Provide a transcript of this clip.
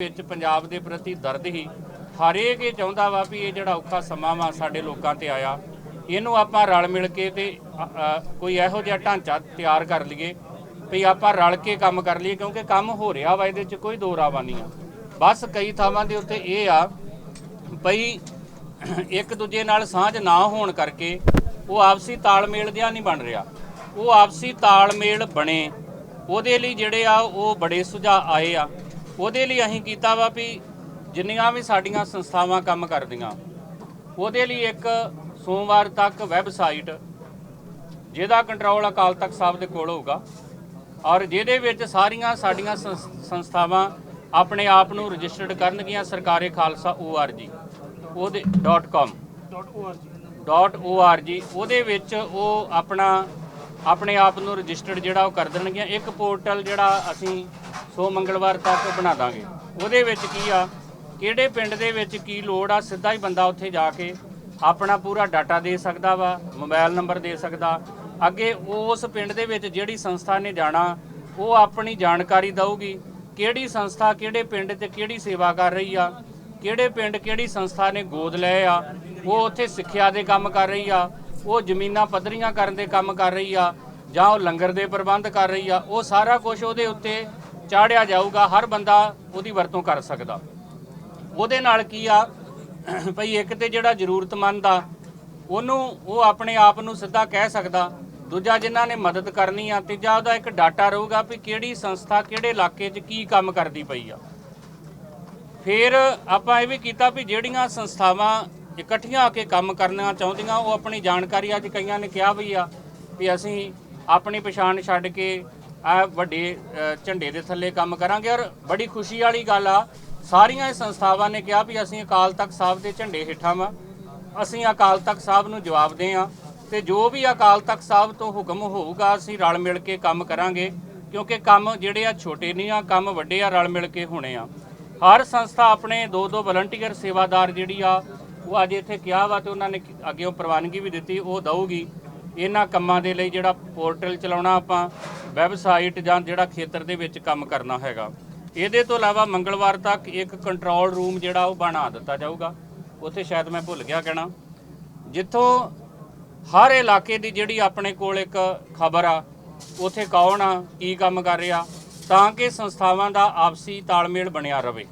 ਵਿੱਚ ਪੰਜਾਬ ਦੇ ਪ੍ਰਤੀ ਦਰਦ ਹੀ ਹਰੇਕ ਇਹ ਚਾਹੁੰਦਾ ਵਾ ਵੀ ਇਹ ਜਿਹੜਾ ਔਖਾ ਸਮਾਂ ਵਾ ਸਾਡੇ ਲੋਕਾਂ ਤੇ ਆਇਆ, ਇਹਨੂੰ ਆਪਾਂ ਰਲ ਮਿਲ ਕੇ ਤੇ ਕੋਈ ਇਹੋ ਜਿਹਾ ਢਾਂਚਾ ਤਿਆਰ ਕਰ ਲਈਏ ਵੀ ਆਪਾਂ ਰਲ ਕੇ ਕੰਮ ਕਰ ਲਈਏ ਕਿਉਂਕਿ ਕੰਮ ਹੋ ਰਿਹਾ ਵਾ ਇਹਦੇ 'ਚ ਕੋਈ ਦੋ ਰਾਵਾ ਨਹੀਂ ਆ। ਬਸ ਕਈ ਥਾਵਾਂ ਦੇ ਉੱਤੇ ਇਹ ਆ ਬਈ ਇੱਕ ਦੂਜੇ ਨਾਲ ਸਾਂਝ ਨਾ ਹੋਣ ਕਰਕੇ ਉਹ ਆਪਸੀ ਤਾਲਮੇਲ ਜਿਹਾ ਨਹੀਂ ਬਣ ਰਿਹਾ। ਉਹ ਆਪਸੀ ਤਾਲਮੇਲ ਬਣੇ, ਉਹਦੇ ਲਈ ਜਿਹੜੇ ਆ ਉਹ ਬੜੇ ਸੁਝਾਅ ਆਏ ਆ। ਉਹਦੇ ਲਈ ਅਸੀਂ ਕੀਤਾ ਵਾ ਵੀ ਜਿੰਨੀਆਂ ਵੀ ਸਾਡੀਆਂ ਸੰਸਥਾਵਾਂ ਕੰਮ ਕਰਦੀਆਂ ਉਹਦੇ ਲਈ ਇੱਕ ਸੋਮਵਾਰ ਤੱਕ ਵੈਬਸਾਈਟ ਜਿਹਦਾ ਕੰਟਰੋਲ ਅਕਾਲ ਤਖਤ ਸਾਹਿਬ ਦੇ ਕੋਲ ਹੋਊਗਾ ਔਰ ਜਿਹਦੇ ਵਿੱਚ ਸਾਰੀਆਂ ਸਾਡੀਆਂ ਸੰਸ- ਸੰਸਥਾਵਾਂ ਆਪਣੇ ਆਪ ਨੂੰ ਰਜਿਸਟਰਡ ਕਰਨਗੀਆਂ ਸਰਕਾਰੇ ਖਾਲਸਾ org ਉਹਦੇ .com .org ਉਹਦੇ ਵਿੱਚ ਉਹ ਆਪਣਾ ਆਪਣੇ ਆਪ ਨੂੰ ਰਜਿਸਟਰਡ ਜਿਹੜਾ ਉਹ ਕਰ ਦੇਣਗੀਆਂ। ਇੱਕ ਪੋਰਟਲ ਜਿਹੜਾ ਅਸੀਂ ਸੋ ਮੰਗਲਵਾਰ ਤੱਕ ਬਣਾ ਦਾਂਗੇ। ਉਹਦੇ ਵਿੱਚ ਕੀ ਆ? ਕਿਹੜੇ ਪਿੰਡ ਦੇ ਵਿੱਚ ਕੀ ਲੋੜ ਆ? ਸਿੱਧਾ ਹੀ ਬੰਦਾ ਉੱਥੇ ਜਾ ਕੇ ਆਪਣਾ ਪੂਰਾ ਡਾਟਾ ਦੇ ਸਕਦਾ ਵਾ, ਮੋਬਾਈਲ ਨੰਬਰ ਦੇ ਸਕਦਾ। ਅੱਗੇ ਉਸ ਪਿੰਡ ਦੇ ਵਿੱਚ ਜਿਹੜੀ ਸੰਸਥਾ ਨੇ ਜਾਣਾ, ਉਹ ਆਪਣੀ ਜਾਣਕਾਰੀ ਦਊਗੀ, ਕਿਹੜੀ ਸੰਸਥਾ ਕਿਹੜੇ ਪਿੰਡ ਤੇ ਕਿਹੜੀ ਸੇਵਾ ਕਰ ਰਹੀ ਆ, ਕਿਹੜੇ ਪਿੰਡ ਕਿਹੜੀ ਸੰਸਥਾ ਨੇ ਗੋਦ ਲਏ ਆ, ਉਹ ਉੱਥੇ ਸਿੱਖਿਆ ਦੇ ਕੰਮ ਕਰ ਰਹੀ ਆ, ਉਹ ਜ਼ਮੀਨਾਂ ਪੱਧਰੀਆਂ ਕਰਨ ਦੇ ਕੰਮ ਕਰ ਰਹੀ ਆ, ਜਾਂ ਉਹ ਲੰਗਰ ਦੇ ਪ੍ਰਬੰਧ ਕਰ ਰਹੀ ਆ, ਉਹ ਸਾਰਾ ਕੁਝ ਉਹਦੇ ਉੱਤੇ ਚਾੜਿਆ ਜਾਊਗਾ, ਹਰ ਬੰਦਾ ਉਹਦੀ ਵਰਤੋਂ ਕਰ ਸਕਦਾ। ਉਹਦੇ ਨਾਲ ਕੀ ਆ, ਭਈ ਇੱਕ ਤੇ ਜਿਹੜਾ ਜ਼ਰੂਰਤਮੰਦ ਆ, ਉਹਨੂੰ ਉਹ ਆਪਣੇ ਆਪ ਨੂੰ ਸਿੱਧਾ ਕਹਿ ਸਕਦਾ। ਦੂਜਾ ਜਿਨ੍ਹਾਂ ਨੇ ਮਦਦ ਕਰਨੀ ਆ, ਤੀਜਾ ਉਹਦਾ ਇੱਕ ਡਾਟਾ ਰਹੂਗਾ ਵੀ ਕਿਹੜੀ ਸੰਸਥਾ ਕਿਹੜੇ ਇਲਾਕੇ 'ਚ ਕੀ ਕੰਮ ਕਰਦੀ ਪਈ ਆ। ਫਿਰ ਆਪਾਂ ਇਹ ਵੀ ਕੀਤਾ ਵੀ ਜਿਹੜੀਆਂ ਸੰਸਥਾਵਾਂ ਇਕੱਠੀਆਂ ਆ ਕੇ ਕੰਮ ਕਰਨਾ ਚਾਹੁੰਦੀਆਂ, ਉਹ ਆਪਣੀ ਜਾਣਕਾਰੀ ਅੱਜ ਕਈਆਂ ਨੇ ਕਿਹਾ ਵੀ ਆ, ਵੀ ਅਸੀਂ ਆਪਣੀ ਪਛਾਣ ਛੱਡ ਕੇ ਆ ਵੱਡੇ ਝੰਡੇ ਦੇ ਥੱਲੇ ਕੰਮ ਕਰਾਂਗੇ ਔਰ ਬੜੀ ਖੁਸ਼ੀ ਵਾਲੀ ਗੱਲ ਆ, ਸਾਰੀਆਂ ਇਹ ਸੰਸਥਾਵਾਂ ਨੇ ਕਿਹਾ ਵੀ ਅਸੀਂ ਅਕਾਲ ਤਖਤ ਸਾਹਿਬ ਦੇ ਝੰਡੇ ਹੇਠਾਂ ਵਾਂ। ਅਸੀਂ ਅਕਾਲ ਤਖਤ ਸਾਹਿਬ ਨੂੰ ਜਵਾਬ ਦੇ ਆ ਤੇ ਜੋ ਵੀ ਅਕਾਲ ਤਖਤ ਸਾਹਿਬ ਤੋਂ ਹੁਕਮ ਹੋਊਗਾ, ਅਸੀਂ ਰਲ ਮਿਲ ਕੇ ਕੰਮ ਕਰਾਂਗੇ, ਕਿਉਂਕਿ ਕੰਮ ਜਿਹੜੇ ਆ ਛੋਟੇ ਨਹੀਂ ਆ, ਕੰਮ ਵੱਡੇ ਆ, ਰਲ ਮਿਲ ਕੇ ਹੋਣੇ ਆ। ਹਰ ਸੰਸਥਾ ਆਪਣੇ ਦੋ ਦੋ ਵਲੰਟੀਅਰ ਸੇਵਾਦਾਰ ਜਿਹੜੀ ਆ, ਉਹ ਅੱਜ ਇੱਥੇ ਕਿਹਾ ਵਾ ਤੇ ਉਹਨਾਂ ਨੇ ਅੱਗੇ ਉਹ ਪ੍ਰਵਾਨਗੀ ਵੀ ਦਿੱਤੀ, ਉਹ ਦਊਗੀ। ਇਹਨਾਂ ਕੰਮਾਂ ਦੇ ਲਈ ਜਿਹੜਾ ਪੋਰਟਲ ਚਲਾਉਣਾ ਆਪਾਂ ਵੈਬਸਾਈਟ ਜਾਂ ਜਿਹੜਾ ਖੇਤਰ ਦੇ ਵਿੱਚ ਕੰਮ ਕਰਨਾ ਹੈਗਾ। ਇਹਦੇ ਤੋਂ ਇਲਾਵਾ ਮੰਗਲਵਾਰ ਤੱਕ ਇੱਕ ਕੰਟਰੋਲ ਰੂਮ ਜਿਹੜਾ ਉਹ ਬਣਾ ਦਿੱਤਾ ਜਾਊਗਾ। ਉੱਥੇ ਸ਼ਾਇਦ ਮੈਂ ਭੁੱਲ ਗਿਆ ਕਹਿਣਾ। ਜਿੱਥੋਂ ਹਰ ਇਲਾਕੇ ਦੀ ਜਿਹੜੀ ਆਪਣੇ ਕੋਲ ਇੱਕ ਖਬਰ ਆ, ਉੱਥੇ ਕੌਣ ਆ, ਕੀ ਕੰਮ ਕਰ ਰਿਹਾ, ਤਾਂ ਕਿ ਸੰਸਥਾਵਾਂ ਦਾ ਆਪਸੀ ਤਾਲਮੇਲ ਬਣਿਆ ਰਹੇ